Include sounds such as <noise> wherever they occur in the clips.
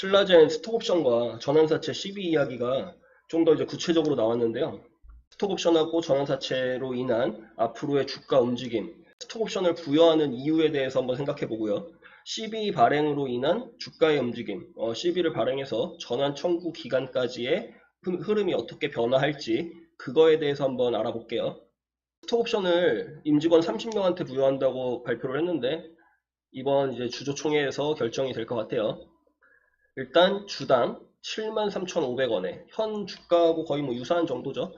신라젠 스톡옵션과 전환사채 CB 이야기가 좀 더 이제 구체적으로 나왔는데요. 스톡옵션하고 전환사채로 인한 앞으로의 주가 움직임, 스톡옵션을 부여하는 이유에 대해서 한번 생각해 보고요. CB 발행으로 인한 주가의 움직임, 어, CB를 발행해서 전환 청구 기간까지의 흐- 흐름이 어떻게 변화할지 그거에 대해서 한번 알아볼게요. 스톡옵션을 임직원 30명한테 부여한다고 발표를 했는데 이번 이제 주주총회에서 결정이 될 것 같아요. 일단 주당 73,500원에 현 주가하고 거의 뭐 유사한 정도죠.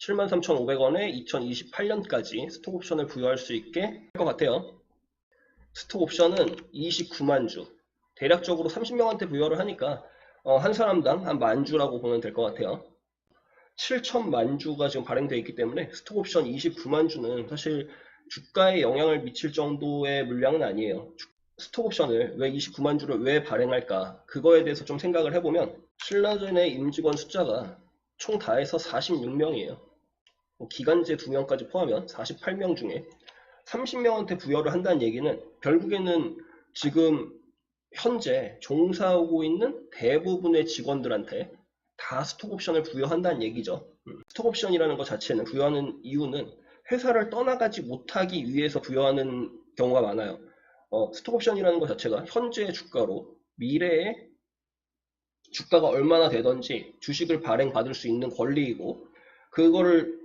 73,500원에 2028년까지 스톡 옵션을 부여할 수 있게 할 것 같아요. 스톡 옵션은 29만 주, 대략적으로 30명한테 부여를 하니까 어, 한 사람당 한 만 주라고 보면 될 것 같아요. 7천만 주가 지금 발행되어 있기 때문에 스톡 옵션 29만 주는 사실 주가에 영향을 미칠 정도의 물량은 아니에요. 주- 스톡 옵션을 왜 29만 주를 왜 발행할까? 그거에 대해서 좀 생각을 해보면 신라전의 임직원 숫자가 총 다 해서 46명이에요. 뭐 기간제 2명까지 포함하면 48명 중에 30명한테 부여를 한다는 얘기는 결국에는 지금 현재 종사하고 있는 대부분의 직원들한테 다 스톡 옵션을 부여한다는 얘기죠. 음, 스톡 옵션이라는 것 자체는 부여하는 이유는 회사를 떠나가지 못하기 위해서 부여하는 경우가 많아요. 어, 스톡옵션이라는 것 자체가 현재의 주가로 미래에 주가가 얼마나 되든지 주식을 발행받을 수 있는 권리이고 그거를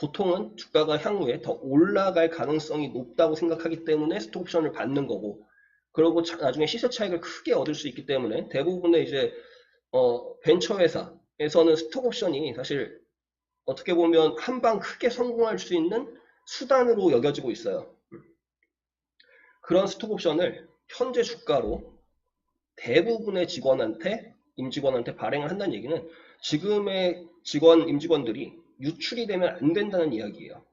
보통은 주가가 향후에 더 올라갈 가능성이 높다고 생각하기 때문에 스톡옵션을 받는 거고 그리고 차- 나중에 시세 차익을 크게 얻을 수 있기 때문에 대부분의 이제 어, 벤처 회사에서는 스톡옵션이 사실 어떻게 보면 한 방 크게 성공할 수 있는 수단으로 여겨지고 있어요. 음. 그런 스톡옵션을 현재 주가로 대부분의 직원한테 임직원한테 발행을 한다는 얘기는 지금의 직원 임직원들이 유출이 되면 안 된다는 이야기예요.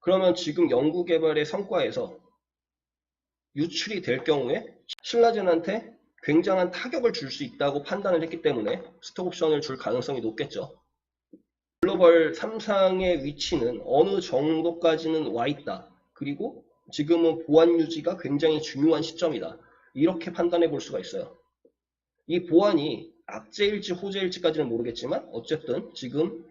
그러면 지금 연구개발의 성과에서 유출이 될 경우에 신라젠한테 굉장한 타격을 줄 수 있다고 판단을 했기 때문에 스톡옵션을 줄 가능성이 높겠죠. 글로벌 3상의 위치는 어느 정도까지는 와 있다. 그리고 지금은 보안 유지가 굉장히 중요한 시점이다. 이렇게 판단해 볼 수가 있어요. 이 보안이 악재일지 호재일지까지는 모르겠지만 어쨌든 지금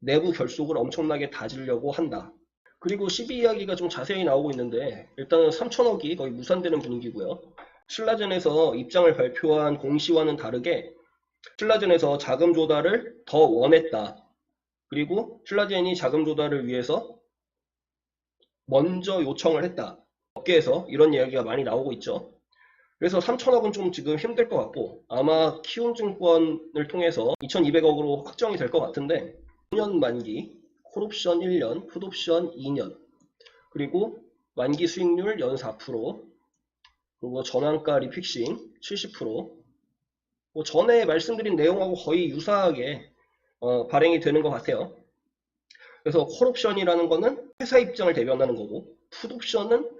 내부 결속을 엄청나게 다지려고 한다. 그리고 12 이야기가 좀 자세히 나오고 있는데 일단은 3천억이 거의 무산되는 분위기고요. 신라젠에서 입장을 발표한 공시와는 다르게 신라젠에서 자금 조달을 더 원했다. 그리고 신라젠이 자금 조달을 위해서 먼저 요청을 했다. 업계에서 이런 이야기가 많이 나오고 있죠. 그래서 3천억은 좀 지금 힘들 것 같고 아마 키움증권을 통해서 2,200억으로 확정이 될 것 같은데 5년 만기, 콜옵션 1년, 풋옵션 2년 그리고 만기 수익률 연 4% 그리고 전환가 리픽싱 70%뭐 전에 말씀드린 내용하고 거의 유사하게 어, 발행이 되는 것 같아요. 그래서 콜옵션이라는 거는 회사 입장을 대변하는 거고 풋옵션은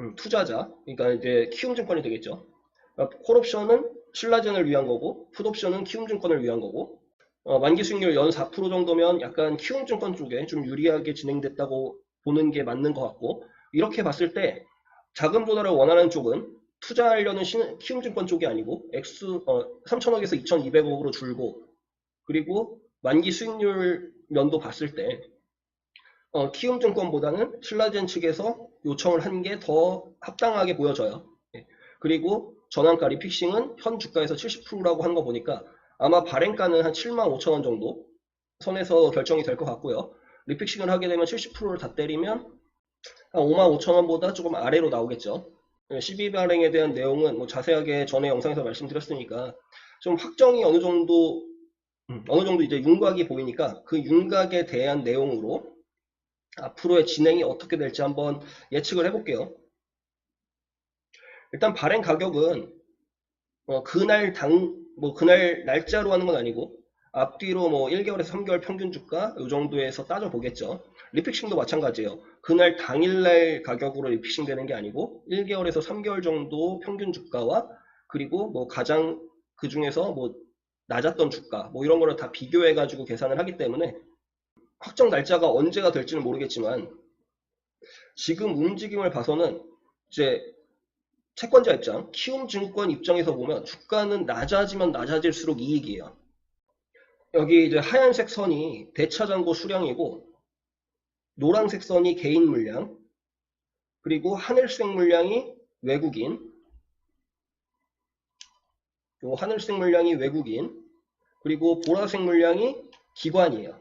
음, 투자자, 그러니까 이제 키움증권이 되겠죠. 그러니까 콜옵션은 신라젠을 위한 거고 풋옵션은 키움증권을 위한 거고 어, 만기 수익률 연 4% 정도면 약간 키움증권 쪽에 좀 유리하게 진행됐다고 보는 게 맞는 것 같고 이렇게 봤을 때 자금 조달을 원하는 쪽은 투자하려는 신- 키움증권 쪽이 아니고 액수 어, 3천억에서 2,200억으로 줄고 그리고 만기 수익률 면도 봤을 때 어, 키움증권보다는 신라젠 측에서 요청을 한 게 더 합당하게 보여져요. 예. 그리고 전환가 리픽싱은 현 주가에서 70%라고 한 거 보니까 아마 발행가는 한 7만 5천 원 정도 선에서 결정이 될 것 같고요. 리픽싱을 하게 되면 70%를 다 때리면 한 5만 5천 원보다 조금 아래로 나오겠죠. 12 발행에 대한 내용은 뭐 자세하게 전에 영상에서 말씀드렸으니까 좀 확정이 어느 정도 음, 어느 정도 이제 윤곽이 보이니까 그 윤곽에 대한 내용으로 앞으로의 진행이 어떻게 될지 한번 예측을 해볼게요. 일단 발행 가격은 어, 그날 당, 뭐 그날 날짜로 하는 건 아니고 앞뒤로 뭐 1개월에서 3개월 평균 주가 이 정도에서 따져 보겠죠. 리픽싱도 마찬가지예요. 그날 당일날 가격으로 리픽싱 되는 게 아니고 1개월에서 3개월 정도 평균 주가와 그리고 뭐 가장 그 중에서 뭐 낮았던 주가 뭐 이런 거를 다 비교해 가지고 계산을 하기 때문에 확정 날짜가 언제가 될지는 모르겠지만 지금 움직임을 봐서는 이제 채권자 입장, 키움 증권 입장에서 보면 주가는 낮아지면 낮아질수록 이익이에요. 여기 이제 하얀색 선이 대차장고 수량이고 노란색 선이 개인 물량 그리고 하늘색 물량이 외국인 요 하늘색 물량이 외국인 그리고 보라색 물량이 기관이에요.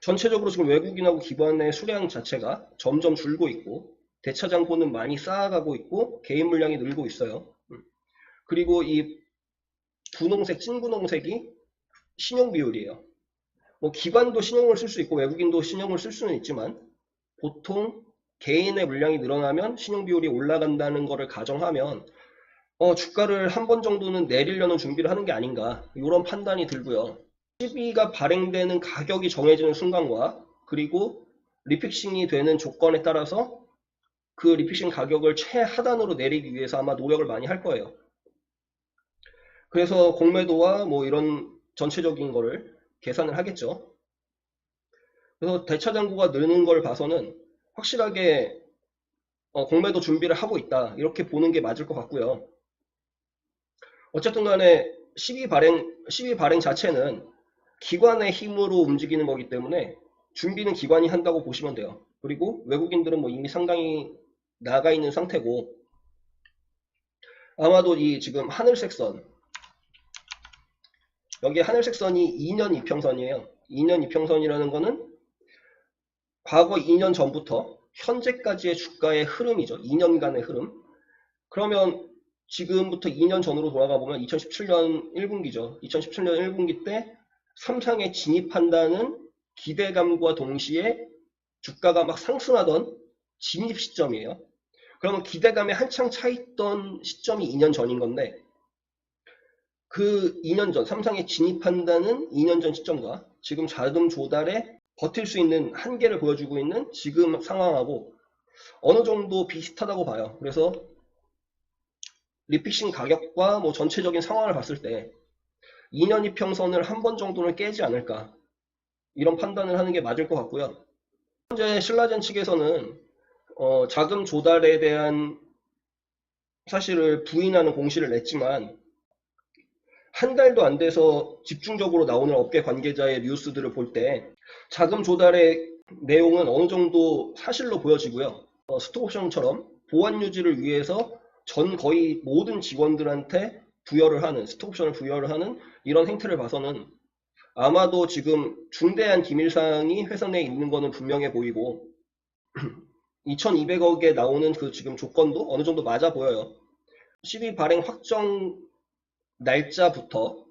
전체적으로 지금 외국인하고 기관의 수량 자체가 점점 줄고 있고 대차장고는 많이 쌓아가고 있고 개인 물량이 늘고 있어요. 음. 그리고 이 분홍색, 찐 분홍색이 신용 비율이에요. 뭐 기관도 신용을 쓸 수 있고 외국인도 신용을 쓸 수는 있지만 보통 개인의 물량이 늘어나면 신용 비율이 올라간다는 것을 가정하면 어, 주가를 한 번 정도는 내리려는 준비를 하는 게 아닌가 이런 판단이 들고요. 12가 발행되는 가격이 정해지는 순간과 그리고 리픽싱이 되는 조건에 따라서 그 리픽싱 가격을 최하단으로 내리기 위해서 아마 노력을 많이 할 거예요. 그래서 공매도와 뭐 이런 전체적인 거를 계산을 하겠죠. 그래서 대차장고가 느는 걸 봐서는 확실하게 어, 공매도 준비를 하고 있다. 이렇게 보는 게 맞을 것 같고요. 어쨌든 간에 12 발행, 12 발행 자체는 기관의 힘으로 움직이는 거기 때문에 준비는 기관이 한다고 보시면 돼요. 그리고 외국인들은 뭐 이미 상당히 나가 있는 상태고 아마도 이 지금 하늘색 선 여기 하늘색 선이 2년 이평선이에요. 2년 이평선이라는 거는 과거 2년 전부터 현재까지의 주가의 흐름이죠. 2년간의 흐름. 그러면 지금부터 2년 전으로 돌아가 보면 2017년 1분기죠. 2017년 1분기 때 삼상에 진입한다는 기대감과 동시에 주가가 막 상승하던 진입 시점이에요. 그러면 기대감에 한창 차 있던 시점이 2년 전인 건데 그 2년 전, 삼상에 진입한다는 2년 전 시점과 지금 자금 조달에 버틸 수 있는 한계를 보여주고 있는 지금 상황하고 어느 정도 비슷하다고 봐요. 그래서 리픽싱 가격과 뭐 전체적인 상황을 봤을 때 2년 이평선을 한 번 정도는 깨지 않을까 이런 판단을 하는 게 맞을 것 같고요. 현재 신라젠 측에서는 어, 자금 조달에 대한 사실을 부인하는 공시를 냈지만 한 달도 안 돼서 집중적으로 나오는 업계 관계자의 뉴스들을 볼 때 자금 조달의 내용은 어느 정도 사실로 보여지고요. 어, 스톡옵션처럼 보안 유지를 위해서 전 거의 모든 직원들한테 부여를 하는 스톡옵션을 부여를 하는 이런 행태를 봐서는 아마도 지금 중대한 기밀사항이 회사 내에 있는 거는 분명해 보이고 <clears throat> 2200억에 나오는 그 지금 조건도 어느 정도 맞아 보여요. 12 발행 확정 날짜부터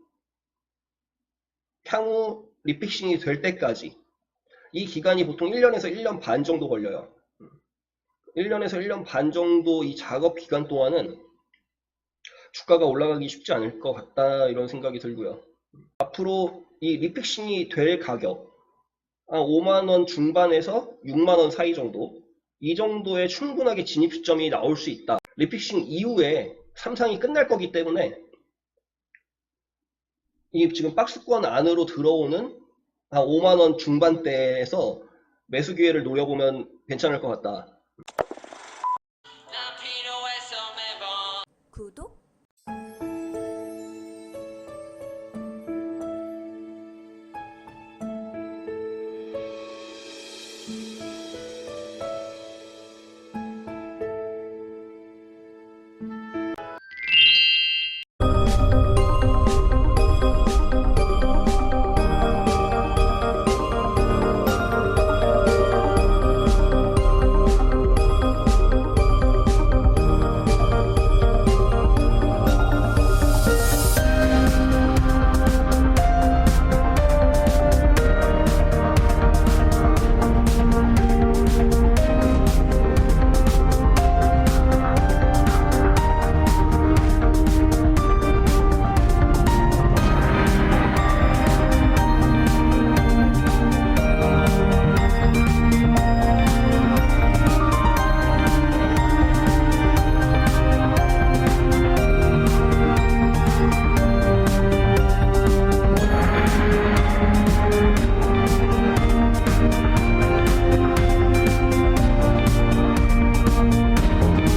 향후 리픽싱이 될 때까지 이 기간이 보통 1년에서 1년 반 정도 걸려요. 1년에서 1년 반 정도 이 작업 기간 동안은 주가가 올라가기 쉽지 않을 것 같다 이런 생각이 들고요. 앞으로 이 리픽싱이 될 가격 한 5만 원 중반에서 6만 원 사이 정도 이 정도의 충분하게 진입 시점이 나올 수 있다. 리픽싱 이후에 삼상이 끝날 거기 때문에 이 지금 박스권 안으로 들어오는 한 5만 원 중반대에서 매수 기회를 노려보면 괜찮을 것 같다.